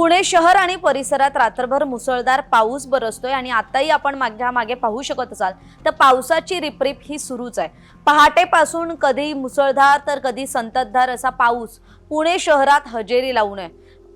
पुणे शहर आणि परिसरात रात्रभर मुसळधार पाऊस बरसतोय आणि आताही आपण मागच्या मागे पाहू शकत असाल तर पावसाची रिपरिप ही सुरूच आहे. पहाटेपासून कधी मुसळधार तर कधी संततधार असा पाऊस पुणे शहरात हजेरी लावून आहे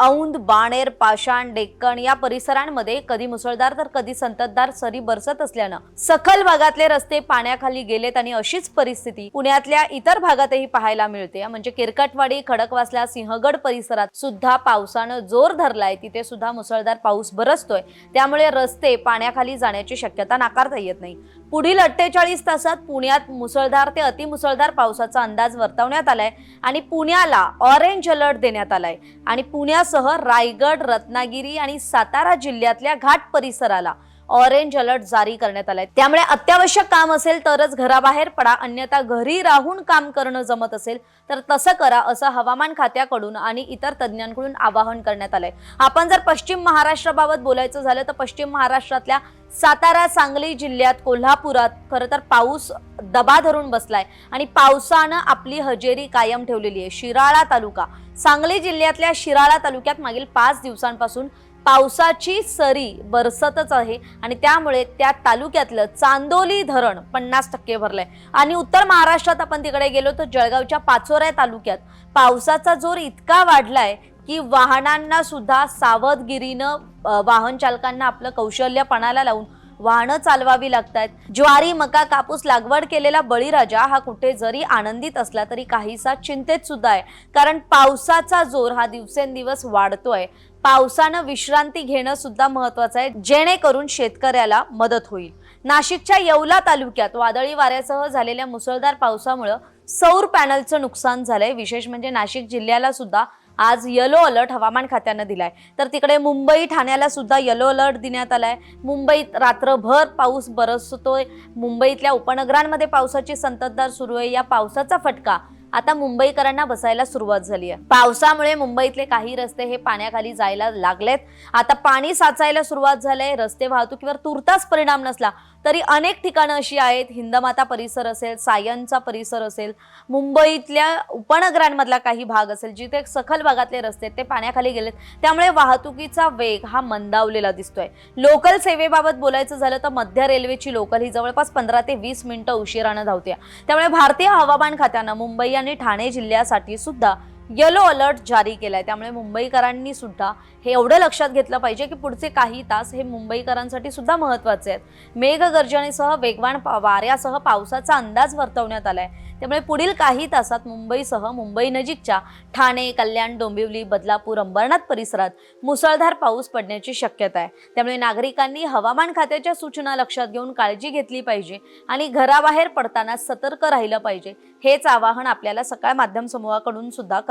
औंध बाणेर पाषाण डेक्कण या परिसरांमध्ये कधी मुसळधार तर कधी संततधार सरी बरसत असल्यानं सखल भागातले रस्ते पाण्याखाली गेलेत आणि अशीच परिस्थिती पुण्यातल्या इतर भागातही पाहायला मिळते. म्हणजे किरकटवाडी खडकवासला सिंहगड परिसरात सुद्धा पावसानं जोर धरलाय. तिथे सुद्धा मुसळधार पाऊस बरसतोय. त्यामुळे रस्ते पाण्याखाली जाण्याची शक्यता नाकारता येत नाही. पुढील अठ्ठेचाळीस तासात पुण्यात मुसळधार ते अतिमुसळधार पावसाचा अंदाज वर्तवण्यात आलाय आणि पुण्याला ऑरेंज अलर्ट देण्यात आलाय. आणि पुण्यासह रायगड रत्नागिरी आणि सातारा जिल्ह्यातल्या घाट परिसराला ऑरेंज अलर्ट जारी करण्यात आलाय. त्यामुळे अत्यावश्यक काम असेल तरच घराबाहेर पडा अन्यथा घरी राहून काम करणं जमत असेल तर तसं करा असं हवामान खात्याकडून आणि इतर तज्ज्ञांकडून आवाहन करण्यात आलंय. आपण जर पश्चिम महाराष्ट्राबाबत बोलायचं झालं तर पश्चिम महाराष्ट्रातल्या सातारा सांगली जिल्ह्यात कोल्हापुरात खरं तर पाऊस दबा धरून बसलाय आणि पावसानं आपली हजेरी कायम ठेवलेली आहे. शिराळा तालुका सांगली जिल्ह्यातल्या शिराळा तालुक्यात मागील पाच दिवसांपासून पावसाची सरी बरसतच आहे आणि त्यामुळे त्या तालुक्यातलं चांदोली धरण पन्नास टक्के भरलंय. आणि उत्तर महाराष्ट्रात आपण तिकडे गेलो तर जळगावच्या पाचोऱ्या तालुक्यात पावसाचा जोर इतका वाढलाय की वाहनांना सुद्धा सावधगिरीनं वाहन चालकांना आपलं कौशल्यपणाला लावून वाहनं चालवावी लागतात ज्वारी मका कापूस लागवड केलेला बळीराजा हा कुठे जरी आनंदित असला तरी काहीसा चिंतेत सुद्धा आहे. कारण पावसाचा जोर हा दिवसेंदिवस वाढतोय. पावसानं विश्रांती घेणं सुद्धा महत्वाचं आहे. जेणेकरून शेतकऱ्याला मदत होईल. नाशिकच्या येवला तालुक्यात वादळी वाऱ्यासह झालेल्या मुसळधार पावसामुळं सौर पॅनलचं नुकसान झालंय. विशेष म्हणजे नाशिक जिल्ह्याला सुद्धा आज येलो अलर्ट हवामान खात्यानं दिलाय. तर तिकडे मुंबई ठाण्याला सुद्धा येलो अलर्ट देण्यात आलाय. मुंबईत रात्रभर पाऊस बरसतोय. मुंबईतल्या उपनगरांमध्ये पावसाची संततधार सुरू आहे. या पावसाचा फटका आता मुंबईकरांना बसायला सुरुवात झाली आहे. पावसामुळे मुंबईतले काही रस्ते हे पाण्याखाली जायला लागलेत. आता पाणी साचायला सुरुवात झालंय. रस्ते वाहतुकीवर तुर्तास परिणाम नसला तरी अनेक ठिकाणं अशी आहेत. हिंदमाता परिसर असेल सायनचा परिसर असेल मुंबईतल्या उपनगरांमधला काही भाग असेल जिथे सखल भागातले रस्ते ते पाण्याखाली गेलेत. त्यामुळे वाहतुकीचा वेग हा मंदावलेला दिसतोय. लोकल सेवेबाबत बोलायचं झालं तर मध्य रेल्वेची लोकल ही जवळपास पंधरा ते वीस मिनिटं उशिरानं धावते. त्यामुळे भारतीय हवामान खात्यानं मुंबई आणि ठाणे जिल्ह्यासाठी सुद्धा येलो अलर्ट जारी केलाय. त्यामुळे मुंबईकरांनी सुद्धा हे एवढं लक्षात घेतलं पाहिजे की पुढचे काही तास हे मुंबईकरांसाठी सुद्धा महत्त्वाचे आहेत. मेघगर्जनेसह वेगवान पा- वाऱ्यासह पावसाचा अंदाज वर्तवण्यात आलाय. त्यामुळे पुढील काही तासात मुंबईसह मुंबई नजीकच्या ठाणे कल्याण डोंबिवली बदलापूर अंबरनाथ परिसरात मुसळधार पाऊस पडण्याची शक्यता आहे. त्यामुळे नागरिकांनी हवामान खात्याच्या सूचना लक्षात घेऊन काळजी घेतली पाहिजे आणि घराबाहेर पडताना सतर्क राहिलं पाहिजे. हेच आवाहन आपल्याला सकाळ माध्यम समूहाकडून सुद्धा